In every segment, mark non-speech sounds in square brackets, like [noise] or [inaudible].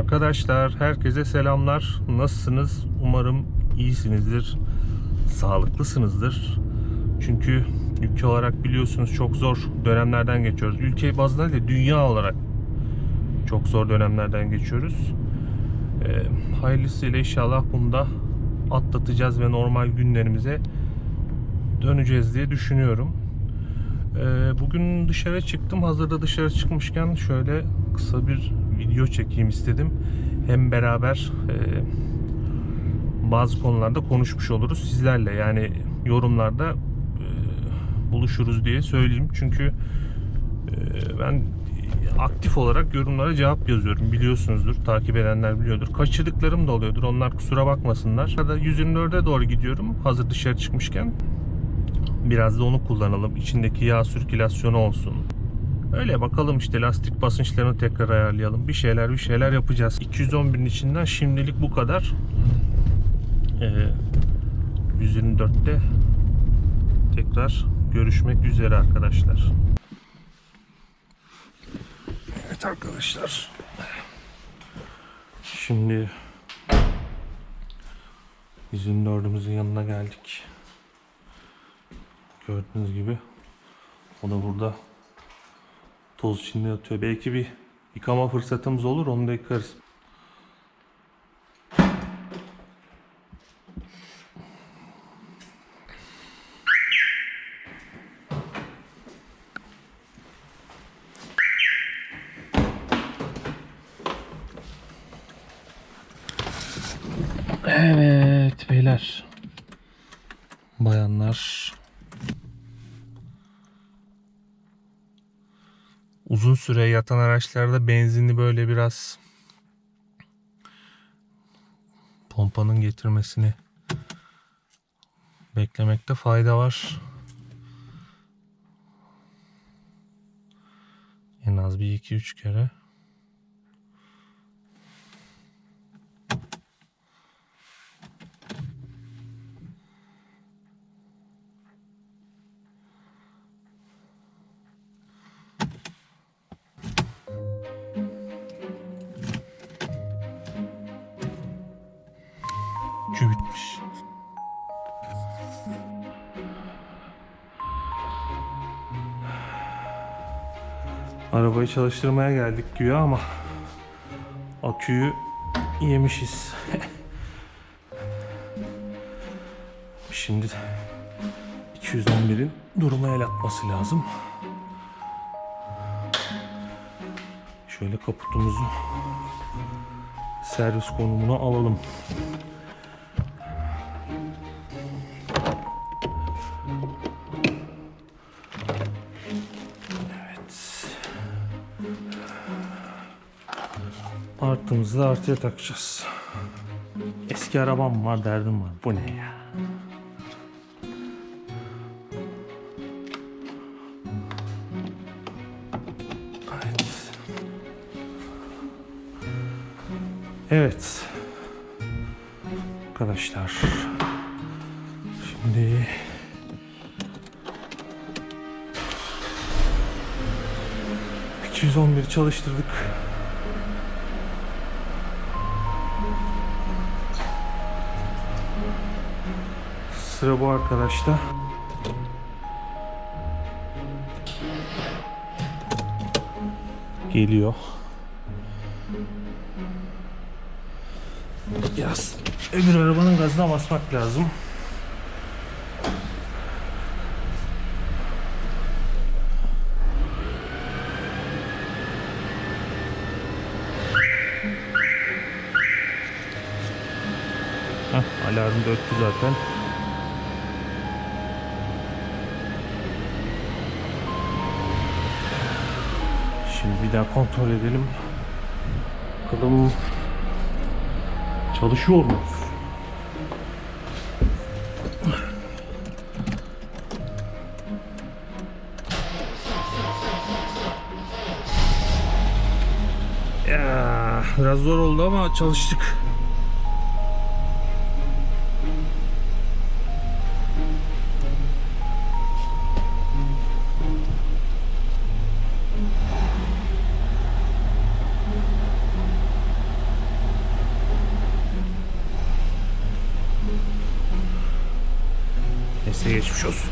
Arkadaşlar herkese selamlar. Nasılsınız? Umarım iyisinizdir. Sağlıklısınızdır. Çünkü ülke olarak biliyorsunuz çok zor dönemlerden geçiyoruz. Ülke bazında değil de dünya olarak çok zor dönemlerden geçiyoruz. Ee, hayırlısıyla inşallah bunu da atlatacağız ve normal günlerimize döneceğiz diye düşünüyorum. Ee, bugün dışarı çıktım. Hazırda dışarı çıkmışken şöyle kısa bir video çekeyim istedim. Hem beraber e, bazı konularda konuşmuş oluruz sizlerle. Yani yorumlarda e, buluşuruz diye söyleyeyim. Çünkü e, ben aktif olarak yorumlara cevap yazıyorum. Biliyorsunuzdur. Takip edenler biliyordur. Kaçırdıklarım da oluyordur. Onlar kusura bakmasınlar. Ya da 124'e doğru gidiyorum. Hazır dışarı çıkmışken. Biraz da onu kullanalım. İçindeki yağ sirkülasyonu olsun. Öyle bakalım işte lastik basınçlarını tekrar ayarlayalım. Bir şeyler bir şeyler yapacağız. 211'in içinden şimdilik bu kadar. Ee, 124'te tekrar görüşmek üzere arkadaşlar. Evet arkadaşlar. Şimdi 124'ümüzün yanına geldik. Gördüğünüz gibi o da burada toz içinde yatıyor. Belki bir yıkama fırsatımız olur onu da yıkarız. Evet beyler. Bayanlar. Süre yatan araçlarda benzinli böyle biraz pompanın getirmesini beklemekte fayda var. En az bir iki üç kere. Akü bitmiş. Arabayı çalıştırmaya geldik güya ama aküyü yemişiz. [laughs] Şimdi 211'in duruma el atması lazım. Şöyle kaputumuzu servis konumuna alalım. Artımızı da artıya takacağız. Eski arabam var derdim var. Bu ne ya? Evet. Evet. Arkadaşlar. Şimdi 211 çalıştırdık. Sıra bu arkadaşta. Geliyor. Biraz öbür arabanın gazına basmak lazım. Heh, alarm da öttü zaten. Bir daha kontrol edelim. Bakalım çalışıyor mu? Ya, biraz zor oldu ama çalıştık. Neyse geçmiş olsun.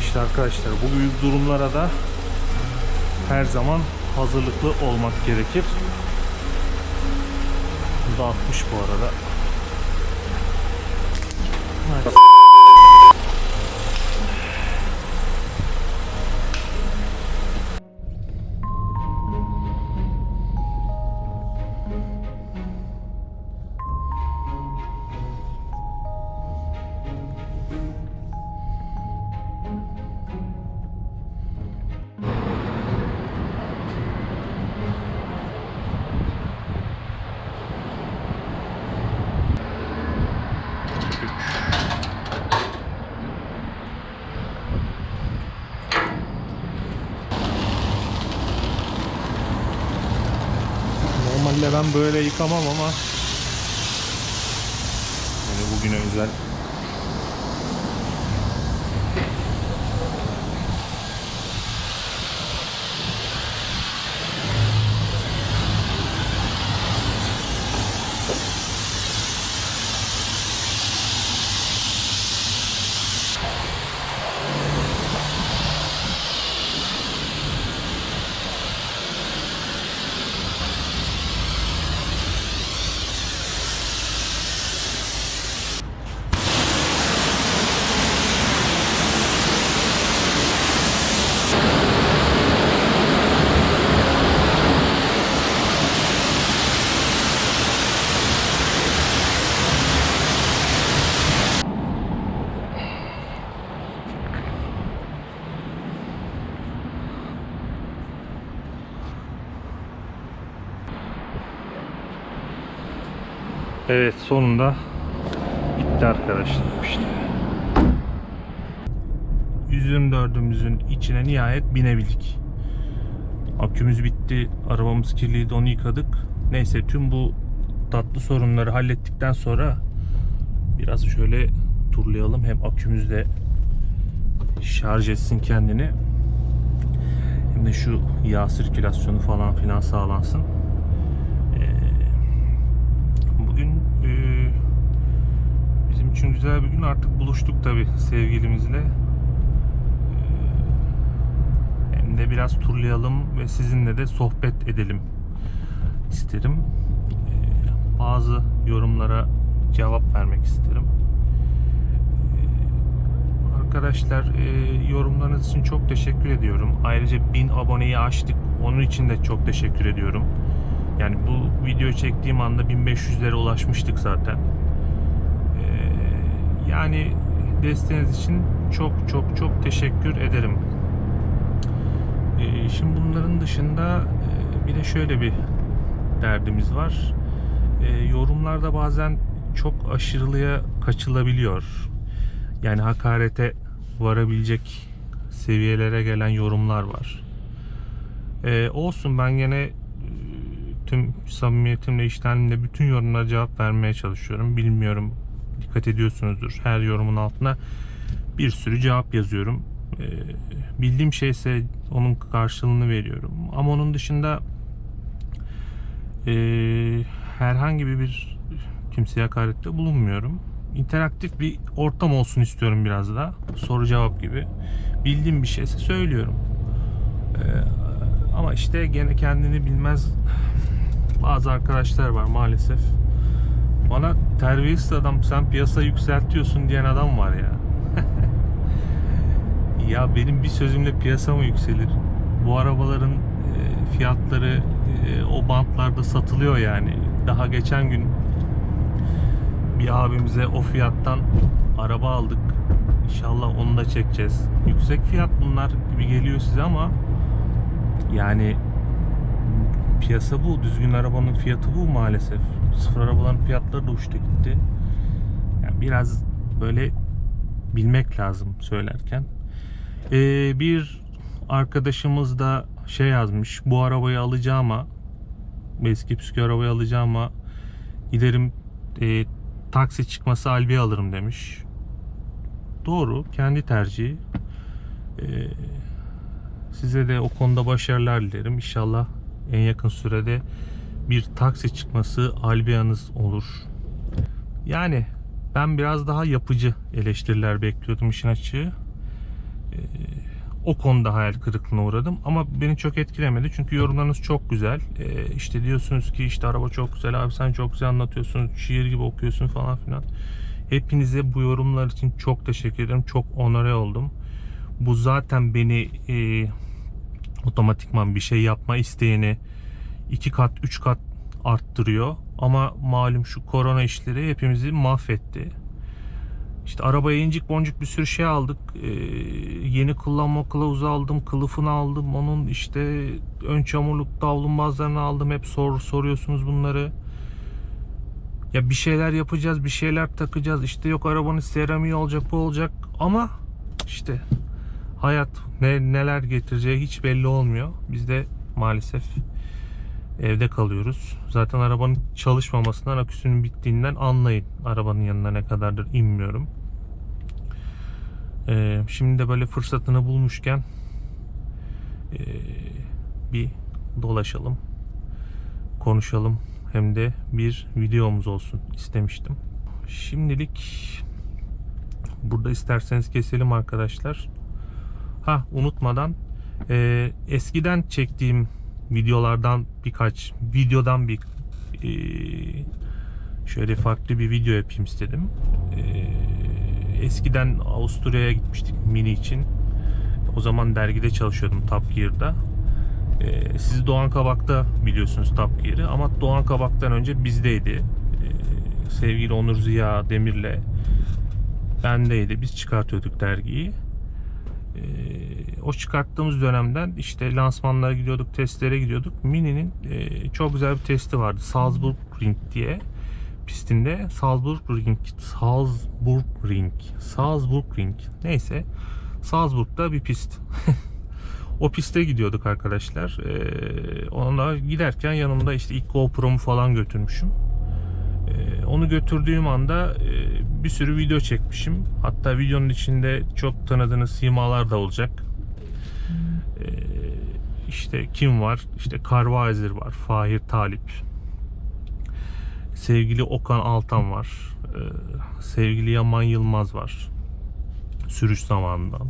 İşte arkadaşlar bu büyük durumlara da her zaman hazırlıklı olmak gerekir. Dağıtmış bu arada. Normalde ben böyle yıkamam ama yani bugüne özel Evet sonunda bitti arkadaşlar işte. 124'ümüzün içine nihayet binebildik. Akümüz bitti, arabamız kirliydi onu yıkadık. Neyse tüm bu tatlı sorunları hallettikten sonra biraz şöyle turlayalım. Hem akümüz de şarj etsin kendini. Hem de şu yağ sirkülasyonu falan filan sağlansın. Ee, Bugün e, bizim için güzel bir gün. Artık buluştuk tabi sevgilimizle. E, hem de biraz turlayalım ve sizinle de sohbet edelim isterim. E, bazı yorumlara cevap vermek isterim. E, arkadaşlar e, yorumlarınız için çok teşekkür ediyorum. Ayrıca 1000 aboneyi aştık. Onun için de çok teşekkür ediyorum. Yani bu video çektiğim anda 1500'lere ulaşmıştık zaten. Yani desteğiniz için çok çok çok teşekkür ederim. Ee, şimdi bunların dışında e, bir de şöyle bir derdimiz var. Ee, yorumlarda bazen çok aşırılığa kaçılabiliyor. Yani hakarete varabilecek seviyelere gelen yorumlar var. Ee, olsun ben gene tüm samimiyetimle, iştenliğimle bütün yorumlara cevap vermeye çalışıyorum. Bilmiyorum dikkat ediyorsunuzdur. Her yorumun altına bir sürü cevap yazıyorum. Ee, bildiğim şeyse onun karşılığını veriyorum. Ama onun dışında e, herhangi bir kimseye hakarette bulunmuyorum. İnteraktif bir ortam olsun istiyorum biraz da. Soru cevap gibi. Bildiğim bir şeyse söylüyorum. Ee, ama işte gene kendini bilmez bazı arkadaşlar var maalesef. Bana terbiyesiz adam sen piyasa yükseltiyorsun diyen adam var ya. [laughs] ya benim bir sözümle piyasa mı yükselir? Bu arabaların e, fiyatları e, o bantlarda satılıyor yani. Daha geçen gün bir abimize o fiyattan araba aldık. İnşallah onu da çekeceğiz. Yüksek fiyat bunlar gibi geliyor size ama yani piyasa bu. Düzgün arabanın fiyatı bu maalesef. Sıfır arabaların fiyatları da uçtu gitti. Yani biraz böyle bilmek lazım söylerken. Ee, bir arkadaşımız da şey yazmış. Bu arabayı alacağıma eski püskü arabayı alacağıma giderim e, taksi çıkması Albi'ye alırım demiş. Doğru. Kendi tercihi. Ee, size de o konuda başarılar dilerim. İnşallah en yakın sürede bir taksi çıkması albiyanız olur. Yani ben biraz daha yapıcı eleştiriler bekliyordum işin açığı. Ee, o konuda hayal kırıklığına uğradım ama beni çok etkilemedi çünkü yorumlarınız çok güzel. Ee, işte diyorsunuz ki işte araba çok güzel abi sen çok güzel anlatıyorsun, şiir gibi okuyorsun falan filan. Hepinize bu yorumlar için çok teşekkür ederim. Çok onore oldum. Bu zaten beni e, otomatikman bir şey yapma isteğini iki kat, üç kat arttırıyor. Ama malum şu korona işleri hepimizi mahvetti. İşte arabaya incik boncuk bir sürü şey aldık. Ee, yeni kullanma kılavuzu aldım, kılıfını aldım. Onun işte ön çamurluk davlumbazlarını aldım. Hep sor, soruyorsunuz bunları. Ya bir şeyler yapacağız, bir şeyler takacağız. İşte yok arabanın seramiği olacak, bu olacak. Ama işte hayat ne neler getireceği hiç belli olmuyor. Biz de maalesef evde kalıyoruz. Zaten arabanın çalışmamasından, aküsünün bittiğinden anlayın. Arabanın yanına ne kadardır inmiyorum. Ee, şimdi de böyle fırsatını bulmuşken ee, bir dolaşalım, konuşalım. Hem de bir videomuz olsun istemiştim. Şimdilik burada isterseniz keselim arkadaşlar. Ha unutmadan e, eskiden çektiğim videolardan birkaç videodan bir e, şöyle farklı bir video yapayım istedim. E, eskiden Avusturya'ya gitmiştik mini için. O zaman dergide çalışıyordum Top Gear'da. E, siz Doğan Kabak'ta biliyorsunuz Top Gear'ı ama Doğan Kabak'tan önce bizdeydi. E, sevgili Onur Ziya Demir'le bendeydi. Biz çıkartıyorduk dergiyi. Ee, o çıkarttığımız dönemden işte lansmanlara gidiyorduk, testlere gidiyorduk. Mini'nin e, çok güzel bir testi vardı. Salzburg Ring diye pistinde Salzburg Ring, Salzburg Ring, Salzburg Ring. Neyse Salzburg'da bir pist. [laughs] o piste gidiyorduk arkadaşlar. Ee, ona giderken yanımda işte ilk GoPro'mu falan götürmüşüm. Ee, onu götürdüğüm anda e, bir sürü video çekmişim. Hatta videonun içinde çok tanıdığınız simalar da olacak. Ee, işte kim var? İşte Carvaiser var, Fahir Talip. Sevgili Okan Altan var. Ee, sevgili Yaman Yılmaz var. Sürüş zamanından.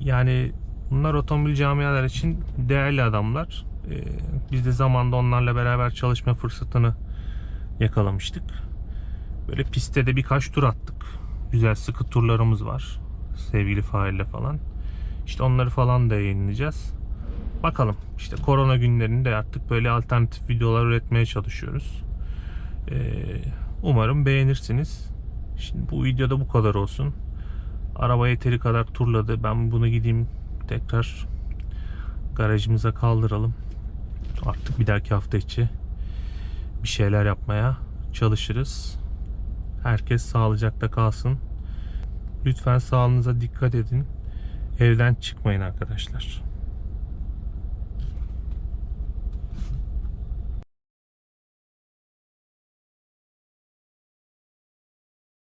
Yani bunlar otomobil camialar için değerli adamlar. Biz de zamanda onlarla beraber çalışma fırsatını yakalamıştık. Böyle pistte de birkaç tur attık. Güzel sıkı turlarımız var. Sevgili Fahir'le falan. İşte onları falan da yayınlayacağız. Bakalım işte korona günlerinde artık böyle alternatif videolar üretmeye çalışıyoruz. Ee, umarım beğenirsiniz. Şimdi bu videoda bu kadar olsun. Araba yeteri kadar turladı. Ben bunu gideyim tekrar garajımıza kaldıralım. Artık bir dahaki hafta içi bir şeyler yapmaya çalışırız. Herkes sağlıcakla kalsın. Lütfen sağlığınıza dikkat edin. Evden çıkmayın arkadaşlar.